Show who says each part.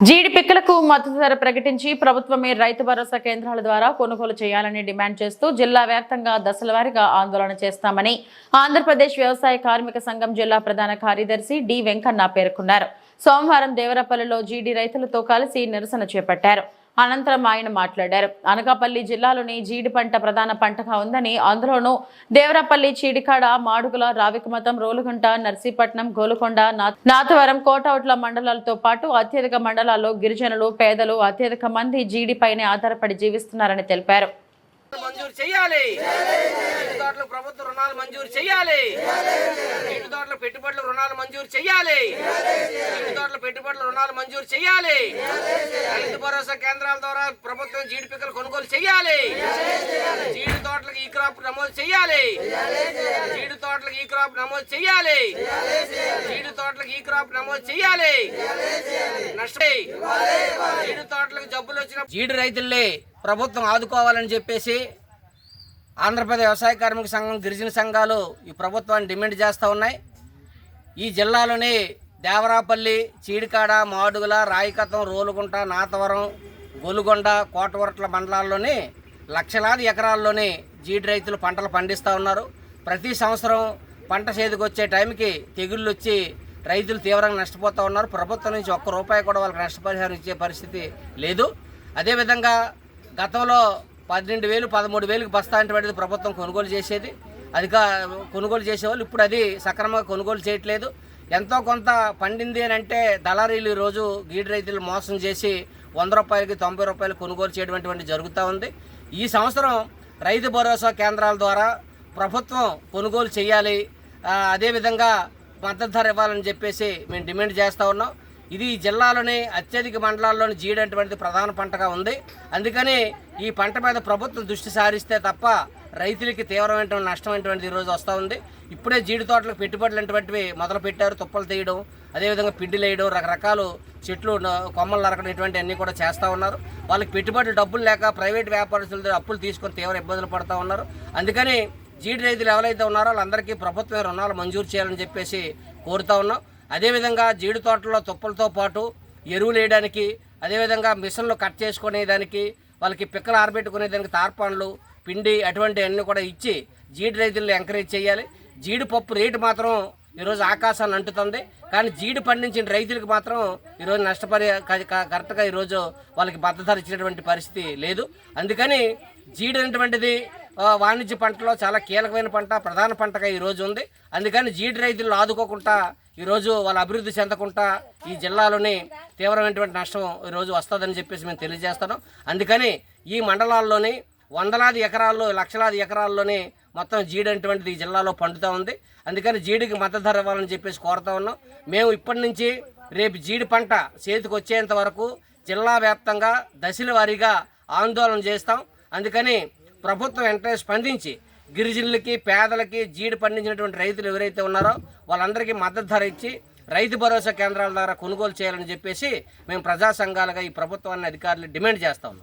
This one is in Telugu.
Speaker 1: జీడి పిక్కలకు మద్దతు ధర ప్రకటించి ప్రభుత్వమే రైతు భరోసా కేంద్రాల ద్వారా కొనుగోలు చేయాలని డిమాండ్ చేస్తూ జిల్లా వ్యాప్తంగా దశల వారీగా ఆందోళన చేస్తామని ఆంధ్రప్రదేశ్ వ్యవసాయ కార్మిక సంఘం జిల్లా ప్రధాన కార్యదర్శి డి వెంకన్న పేర్కొన్నారు. సోమవారం దేవరపల్లిలో జీడి రైతులతో కలిసి నిరసన చేపట్టారు. అనంతరం ఆయన మాట్లాడారు. అనకాపల్లి జిల్లాలోని జీడి పంట ప్రధాన పంటగా ఉందని అందులోనూ దేవరపల్లి చీడికాడ మాడుగుల రావికమతం రోలుగుంట నర్సీపట్నం గోలుకొండ నా- నాతవరం కోటౌట్ల మండలాలతో పాటు అత్యధిక మండలాల్లో గిరిజనులు పేదలు అత్యధిక మంది జీడిపైనే ఆధారపడి జీవిస్తున్నారని తెలిపారు.
Speaker 2: మంజూరు చేయాలి. ప్రభుత్వ రుణాలు మంజూరు చేయాలి. పెట్టుబడుల రుణాలు మంజూరు చేయాలి. రైతు తోటల పెట్టుబడుల రుణాలు మంజూరు చేయాలి. రైతు భరోసా కేంద్రాల ద్వారా ప్రభుత్వం జీడి పిక్కలు కొనుగోలు చేయాలి. జీడి తోటలకు ఈ క్రాప్ నమోదు చేయాలి. జీడి తోటలకు ఈ క్రాప్ నమోదు చేయాలి. జీడి తోటలకు ఈ క్రాప్ నమోదు చేయాలి. నష్టే జీడి తోటలకు జబ్బులు వచ్చిన జీడి రైతుల్ని ప్రభుత్వం ఆదుకోవాలని చెప్పేసి ఆంధ్రప్రదేశ్ వ్యవసాయ కార్మిక సంఘం గిరిజన సంఘాలు ఈ ప్రభుత్వాన్ని డిమాండ్ చేస్తూ ఉన్నాయి. ఈ జిల్లాలోని దేవరాపల్లి చీడికాడ మాడుగుల రాయికతం రోలుగుంట నాతవరం గొలుగొండ కోటవరట్ల మండలాల్లోని లక్షలాది ఎకరాల్లోని జీడి రైతులు పంటలు పండిస్తూ ఉన్నారు. ప్రతి సంవత్సరం పంట చేతికి వచ్చే టైంకి తెగుళ్ళు వచ్చి రైతులు తీవ్రంగా నష్టపోతూ ఉన్నారు. ప్రభుత్వం నుంచి ఒక్క రూపాయి కూడా వాళ్ళకి నష్టపరిహారం ఇచ్చే పరిస్థితి లేదు. అదేవిధంగా గతంలో పన్నెండు వేలు పదమూడు వేలకు బస్తా అంటే ప్రభుత్వం కొనుగోలు చేసేది. అది కొనుగోలు చేసేవాళ్ళు. ఇప్పుడు అది సక్రమంగా కొనుగోలు చేయట్లేదు. ఎంతో కొంత పండింది అని అంటే దళారీలు ఈరోజు గీడి రైతులు మోసం చేసి వంద రూపాయలకి తొంభై రూపాయలు కొనుగోలు చేయడం జరుగుతూ ఉంది. ఈ సంవత్సరం రైతు భరోసా కేంద్రాల ద్వారా ప్రభుత్వం కొనుగోలు చేయాలి. అదేవిధంగా మద్దతు ధర ఇవ్వాలని చెప్పేసి మేము డిమాండ్ చేస్తూ ఉన్నాం. ఇది జిల్లాలోని అత్యధిక మండలాల్లోని జీడి ప్రధాన పంటగా ఉంది. అందుకని ఈ పంట మీద ప్రభుత్వం దృష్టి సారిస్తే తప్ప రైతులకి తీవ్రమైనటువంటి నష్టం అటువంటిది ఈరోజు వస్తూ ఉంది. ఇప్పుడే జీడి తోటలకు పెట్టుబడులు అటువంటివి మొదలు పెట్టారు. తుప్పలు తీయడం అదేవిధంగా పిండి వేయడం రకరకాలు చెట్లు కొమ్మలు నరకడం ఇటువంటి అన్నీ కూడా చేస్తూ ఉన్నారు. వాళ్ళకి పెట్టుబడులు డబ్బులు లేక ప్రైవేట్ వ్యాపారస్తుల అప్పులు తీసుకొని తీవ్ర ఇబ్బందులు పడుతూ ఉన్నారు. అందుకని జీడి రైతులు ఎవరైతే ఉన్నారో వాళ్ళందరికీ ప్రభుత్వం రుణాలు మంజూరు చేయాలని చెప్పేసి కోరుతా ఉన్నాం. అదేవిధంగా జీడి తోటలో తుప్పలతో పాటు ఎరువులు వేయడానికి అదేవిధంగా మిషన్లు కట్ చేసుకునేదానికి వాళ్ళకి పిక్కలు ఆరబెట్టుకునేదానికి తార్పాన్లు పిండి అటువంటి అన్నీ కూడా ఇచ్చి జీడి రైతులను ఎంకరేజ్ చేయాలి. జీడిపప్పు రేటు మాత్రం ఈరోజు ఆకాశాన్ని అంటుతుంది. కానీ జీడి పండించిన రైతులకు మాత్రం ఈరోజు నష్టపరి కరెక్ట్గా ఈరోజు వాళ్ళకి భద్రత ఇచ్చినటువంటి పరిస్థితి లేదు. అందుకని జీడి అనేటువంటిది వాణిజ్య పంటలో చాలా కీలకమైన పంట ప్రధాన పంటగా ఈరోజు ఉంది. అందుకని జీడి రైతులు ఆదుకోకుండా ఈరోజు వాళ్ళ అభివృద్ధి చెందకుండా ఈ జిల్లాలోని తీవ్రమైనటువంటి నష్టం ఈరోజు వస్తుందని చెప్పేసి మేము తెలియజేస్తున్నాం. అందుకని ఈ మండలాల్లోని వందలాది ఎకరాల్లో లక్షలాది ఎకరాల్లోని మొత్తం జీడి అటువంటిది ఈ జిల్లాలో పండుతూ ఉంది. అందుకని జీడికి మద్దతు ధర ఇవ్వాలని చెప్పేసి కోరుతా ఉన్నాం. మేము ఇప్పటి నుంచి రేపు జీడి పంట చేతికి వచ్చేంత వరకు జిల్లా వ్యాప్తంగా దశల వారీగా ఆందోళన చేస్తాం. అందుకని ప్రభుత్వం వెంటనే స్పందించి గిరిజనులకి పేదలకి జీడి పండించినటువంటి రైతులు ఎవరైతే ఉన్నారో వాళ్ళందరికీ మద్దతు ధర ఇచ్చి రైతు భరోసా కేంద్రాల ద్వారా కొనుగోలు చేయాలని చెప్పేసి మేము ప్రజా సంఘాలుగా ఈ ప్రభుత్వాన్ని అధికారులు డిమాండ్ చేస్తాము